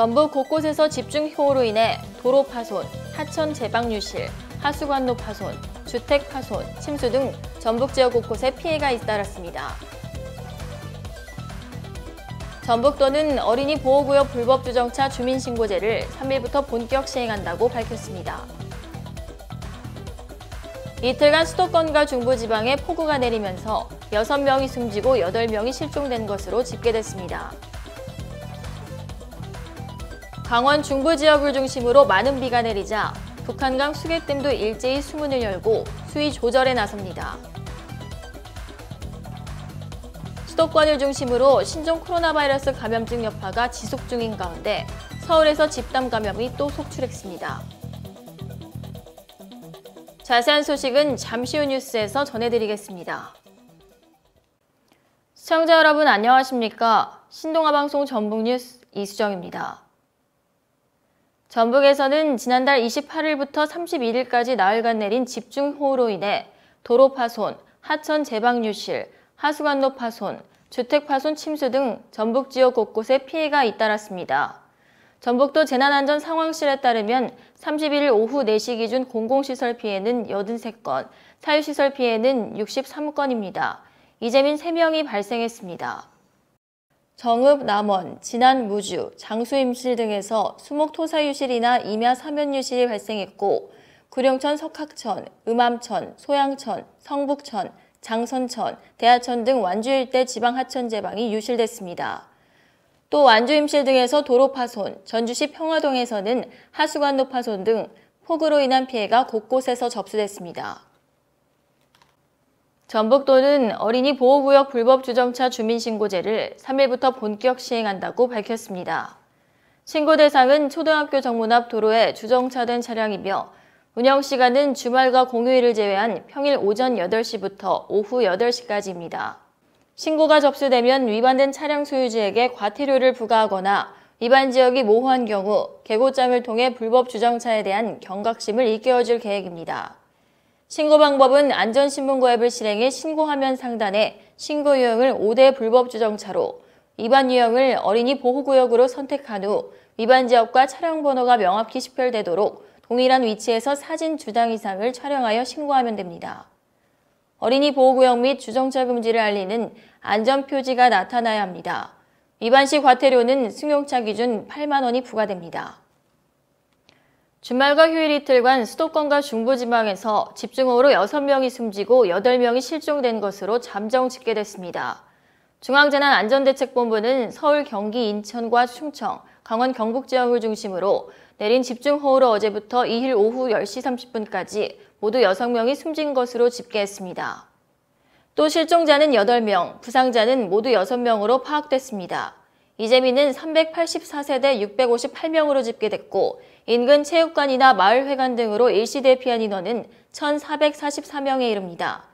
전북 곳곳에서 집중효우로 인해 도로 파손, 하천 제방 유실, 하수관로 파손, 주택 파손, 침수 등 전북 지역 곳곳에 피해가 잇따랐습니다. 전북도는 어린이 보호구역 불법 주정차 주민신고제를 3일부터 본격 시행한다고 밝혔습니다. 이틀간 수도권과 중부지방에 폭우가 내리면서 6명이 숨지고 8명이 실종된 것으로 집계됐습니다. 강원 중부 지역을 중심으로 많은 비가 내리자 북한강 수계댐도 일제히 수문을 열고 수위 조절에 나섭니다. 수도권을 중심으로 신종 코로나 바이러스 감염증 여파가 지속 중인 가운데 서울에서 집단 감염이 또 속출했습니다. 자세한 소식은 잠시 후 뉴스에서 전해드리겠습니다. 시청자 여러분 안녕하십니까? 신동아 방송 전북 뉴스 이수정입니다. 전북에서는 지난달 28일부터 31일까지 나흘간 내린 집중호우로 인해 도로 파손, 하천 제방 유실, 하수관로 파손, 주택 파손 침수 등 전북 지역 곳곳에 피해가 잇따랐습니다. 전북도 재난안전 상황실에 따르면 31일 오후 4시 기준 공공시설 피해는 83건, 사유시설 피해는 63건입니다. 이재민 3명이 발생했습니다. 정읍, 남원, 진안, 무주, 장수임실 등에서 수목 토사유실이나 임야 사면유실이 발생했고 구룡천, 석학천, 음암천, 소양천, 성북천, 장선천, 대하천 등 완주 일대 지방 하천 제방이 유실됐습니다. 또 완주 임실 등에서 도로 파손, 전주시 평화동에서는 하수관로 파손 등 폭우로 인한 피해가 곳곳에서 접수됐습니다. 전북도는 어린이 보호구역 불법 주정차 주민신고제를 3일부터 본격 시행한다고 밝혔습니다. 신고 대상은 초등학교 정문 앞 도로에 주정차된 차량이며 운영 시간은 주말과 공휴일을 제외한 평일 오전 8시부터 오후 8시까지입니다. 신고가 접수되면 위반된 차량 소유주에게 과태료를 부과하거나 위반 지역이 모호한 경우 개고장을 통해 불법 주정차에 대한 경각심을 일깨워줄 계획입니다. 신고 방법은 안전신문고 앱을 실행해 신고하면 상단에 신고 유형을 5대 불법 주정차로 위반 유형을 어린이 보호구역으로 선택한 후 위반 지역과 차량 번호가 명확히 식별되도록 동일한 위치에서 사진 두장 이상을 촬영하여 신고하면 됩니다. 어린이 보호구역 및 주정차 금지를 알리는 안전표지가 나타나야 합니다. 위반 시 과태료는 승용차 기준 8만 원이 부과됩니다. 주말과 휴일 이틀간 수도권과 중부지방에서 집중호우로 6명이 숨지고 8명이 실종된 것으로 잠정 집계됐습니다. 중앙재난안전대책본부는 서울, 경기, 인천과 충청, 강원, 경북 지역을 중심으로 내린 집중호우로 어제부터 2일 오후 10시 30분까지 모두 6명이 숨진 것으로 집계했습니다. 또 실종자는 8명, 부상자는 모두 6명으로 파악됐습니다. 이재민은 384세대 658명으로 집계됐고 인근 체육관이나 마을회관 등으로 일시 대 피한 인원은 1,444명에 이릅니다.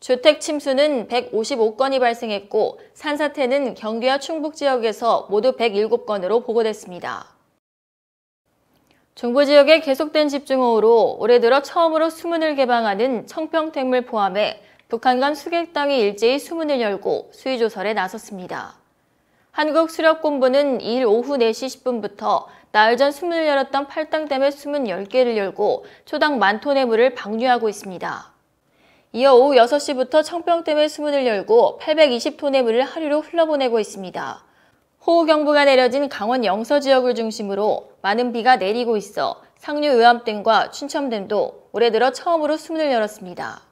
주택 침수는 155건이 발생했고 산사태는 경기와 충북 지역에서 모두 107건으로 보고됐습니다. 중부 지역에 계속된 집중호우로 올해 들어 처음으로 수문을 개방하는 청평택물 포함해 북한 간 수객당이 일제히 수문을 열고 수위조설에 나섰습니다. 한국수력본부는 2일 오후 4시 10분부터 나흘 전 수문을 열었던 팔당댐의 수문 10개를 열고 초당 만 톤의 물을 방류하고 있습니다. 이어 오후 6시부터 청평댐의 수문을 열고 820톤의 물을 하류로 흘러보내고 있습니다. 호우경보가 내려진 강원 영서 지역을 중심으로 많은 비가 내리고 있어 상류 의암댐과 춘첨댐도 올해 들어 처음으로 수문을 열었습니다.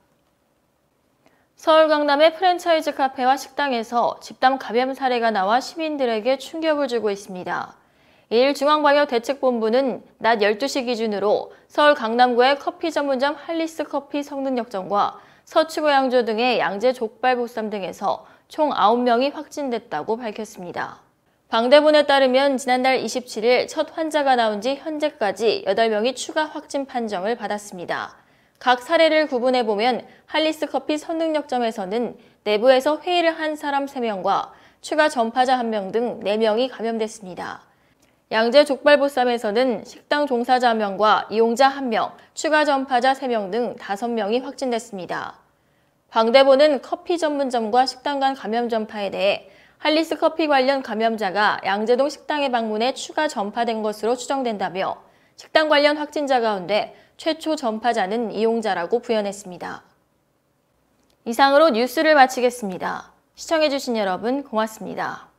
서울 강남의 프랜차이즈 카페와 식당에서 집단 감염 사례가 나와 시민들에게 충격을 주고 있습니다. 1일 중앙방역대책본부는 낮 12시 기준으로 서울 강남구의 커피 전문점 할리스 커피 성능역점과 서초구 양조 등의 양재 족발보쌈 등에서 총 9명이 확진됐다고 밝혔습니다. 방대본에 따르면 지난달 27일 첫 환자가 나온 지 현재까지 8명이 추가 확진 판정을 받았습니다. 각 사례를 구분해 보면 할리스 커피 선능력점에서는 내부에서 회의를 한 사람 3명과 추가 전파자 1명 등 4명이 감염됐습니다. 양재 족발보쌈에서는 식당 종사자 1명과 이용자 1명, 추가 전파자 3명 등 5명이 확진됐습니다. 광대보는 커피 전문점과 식당 간 감염 전파에 대해 할리스 커피 관련 감염자가 양재동 식당에 방문해 추가 전파된 것으로 추정된다며 식당 관련 확진자 가운데 최초 전파자는 이용자라고 부연했습니다. 이상으로 뉴스를 마치겠습니다. 시청해주신 여러분 고맙습니다.